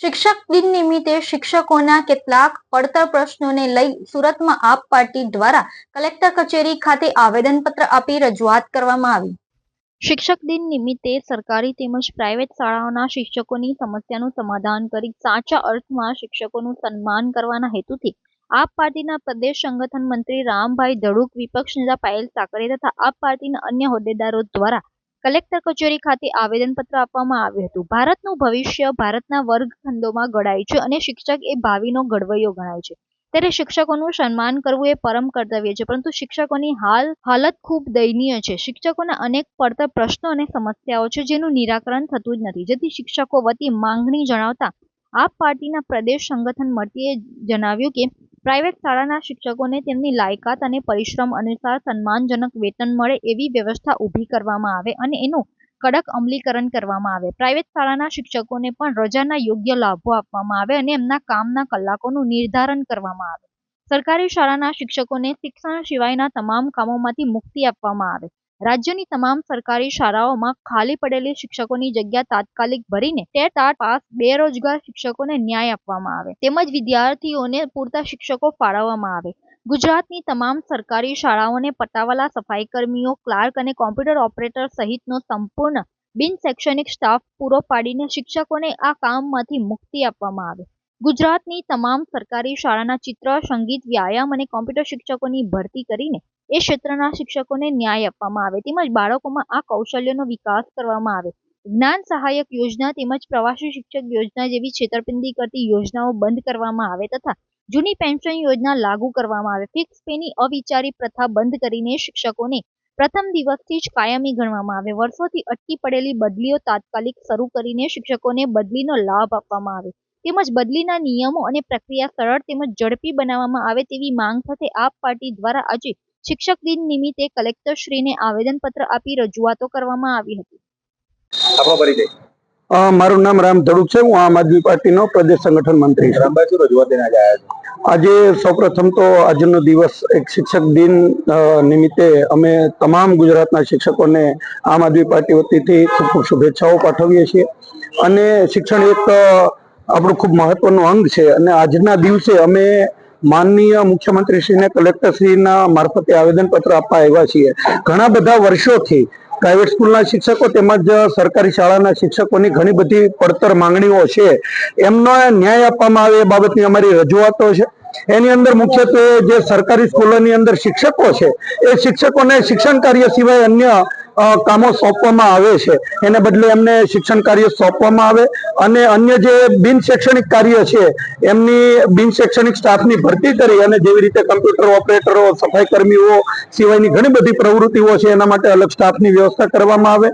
શિક્ષક દિન નિમિત્તે શિક્ષકોના કેટલાક પડતર પ્રશ્નોને લઈ સુરતમાં આપ પાર્ટી દ્વારા કલેક્ટર કચેરી ખાતે આવેદનપત્ર આપી રજૂઆત કરવામાં આવી. શિક્ષક દિન નિમિત્તે સરકારી તેમજ પ્રાઇવેટ શાળાઓના શિક્ષકોની સમસ્યાનું સમાધાન કરી સાચા અર્થમાં શિક્ષકોનું સન્માન કરવાના હેતુથી આપ પાર્ટીના પ્રદેશ સંગઠન મંત્રી રામભાઈ ધડુક, વિપક્ષ નેતા પાયલ સાકરે તથા આપ પાર્ટીના અન્ય હોદ્દેદારો દ્વારા કલેક્ટર કચેરી ખાતે આવેદનપત્ર આપવામાં આવ્યું હતું. ભારતનું ભવિષ્ય ભારતના વર્ગખંડોમાં ઘડાય છે અને શિક્ષક એ ભાવિનો ઘડવૈયો ગણાય છે. ત્યારે શિક્ષકોનું સન્માન કરવું એ પરમ કર્તવ્ય છે, પરંતુ શિક્ષકોની હાલ હાલત ખૂબ દયનીય છે. શિક્ષકોના અનેક પડતર પ્રશ્નો અને સમસ્યાઓ છે જેનું નિરાકરણ થતું જ નથી. જેથી શિક્ષકો વતી માંગણી જણાવતા આપ પાર્ટીના પ્રદેશ સંગઠન મળતીએ જણાવ્યું કે પ્રાઇવેટ શાળાના શિક્ષકોને તેમની લાયકાત અને પરિશ્રમ અનુસાર સન્માનજનક વેતન મળે એવી વ્યવસ્થા ઊભી કરવામાં આવે અને એનું કડક અમલીકરણ કરવામાં આવે. પ્રાઇવેટ શાળાના શિક્ષકોને પણ રજાના યોગ્ય લાભો આપવામાં આવે અને એમના કામના કલાકોનું નિર્ધારણ કરવામાં આવે. સરકારી શાળાના શિક્ષકોને શિક્ષણ સિવાયના તમામ કામોમાંથી મુક્તિ આપવામાં આવે. રાજ્યની તમામ સરકારી શાળાઓમાં ખાલી પડેલી શિક્ષકોની જગ્યા તાત્કાલિક ભરીને ટેટ પાસ બેરોજગાર શિક્ષકોને ન્યાય આપવામાં આવે. તેમજ વિદ્યાર્થીઓને પૂરતા શિક્ષકો ફાળવવામાં આવે. ગુજરાતની તમામ સરકારી શાળાઓને પટાવાલા સફાઈ કર્મીઓ ક્લાર્ક અને કોમ્પ્યુટર ઓપરેટર સહિતનો સંપૂર્ણ બિન શૈક્ષણિક સ્ટાફ પૂરો પાડીને શિક્ષકોને આ કામમાંથી મુક્તિ આપવામાં આવે. ગુજરાતની તમામ સરકારી શાળાના ચિત્ર, સંગીત, વ્યાયામ અને કોમ્પ્યુટર શિક્ષકોની ભરતી કરીને એ ક્ષેત્રના શિક્ષકોને ન્યાય આપવામાં આવે. તેમજ બાળકોમાં આ કૌશલ્યનો વિકાસ કરવામાં આવે. જ્ઞાન સહાયક યોજના તેમજ પ્રવાસી શિક્ષક યોજના જેવી છેતરપિંડી કરતી યોજનાઓ બંધ કરવામાં આવે તથા જૂની પેન્શન યોજના લાગુ કરવામાં આવે. ફિક્સ પેની અવિચારી પ્રથા બંધ કરીને શિક્ષકોને પ્રથમ દિવસથી જ કાયમી ગણવામાં આવે. વર્ષોથી અટકી પડેલી બદલીઓ તાત્કાલિક શરૂ કરીને શિક્ષકોને બદલીનો લાભ આપવામાં આવે. તેમજ બદલીના નિયમો અને પ્રક્રિયા સરળ તેમજ ઝડપી બનાવવામાં આવે તેવી માંગ સાથે આપ પાર્ટી દ્વારા આજે શિક્ષક દિન નિમિત્તે કલેક્ટરશ્રીને આવેદનપત્ર આપી રજૂઆતો કરવામાં આવી હતી. મારું નામ રામ ધડુક છે. હું આમ આદમી પાર્ટીનો પ્રદેશ સંગઠન મંત્રી છું. આજે સૌપ્રથમ તો આજનો દિવસ એક શિક્ષક દિન નિમિત્તે અમે તમામ ગુજરાતના શિક્ષકોને આમ આદમી પાર્ટી વતીથી ખૂબ ખૂબ શુભેચ્છાઓ પાઠવીએ છીએ. અને શિક્ષણ એક આપણું ખૂબ મહત્વનું અંગ છે. અને આજના દિવસે અમે માનનીય મુખ્યમંત્રીશ્રીને કલેક્ટરશ્રીના મારફતે આવેદનપત્ર આપવા આવ્યા છીએ. ઘણા બધા વર્ષોથી પ્રાઇવેટ સ્કૂલના શિક્ષકો તેમજ સરકારી શાળાના શિક્ષકોની ઘણી બધી પડતર માંગણીઓ છે. એમનો ન્યાય આપવામાં આવે એ બાબતની અમારી રજૂઆતો છે. એની અંદર મુખ્યત્વે જે સરકારી સ્કૂલોની અંદર શિક્ષકો છે, એ શિક્ષકોને શિક્ષણ કાર્ય સિવાય અન્ય કામો સોંપવામાં આવે છે. એને બદલે એમને શિક્ષણ કાર્ય સોંપવામાં આવે અને અન્ય જે બિન શૈક્ષણિક કાર્ય છે, એમની બિન શૈક્ષણિક સ્ટાફની ભરતી કરી અને જેવી રીતે કમ્પ્યુટર, ઓપરેટરો, સફાઈ કર્મીઓ સિવાયની ઘણી બધી પ્રવૃત્તિઓ છે, એના માટે અલગ સ્ટાફની વ્યવસ્થા કરવામાં આવે.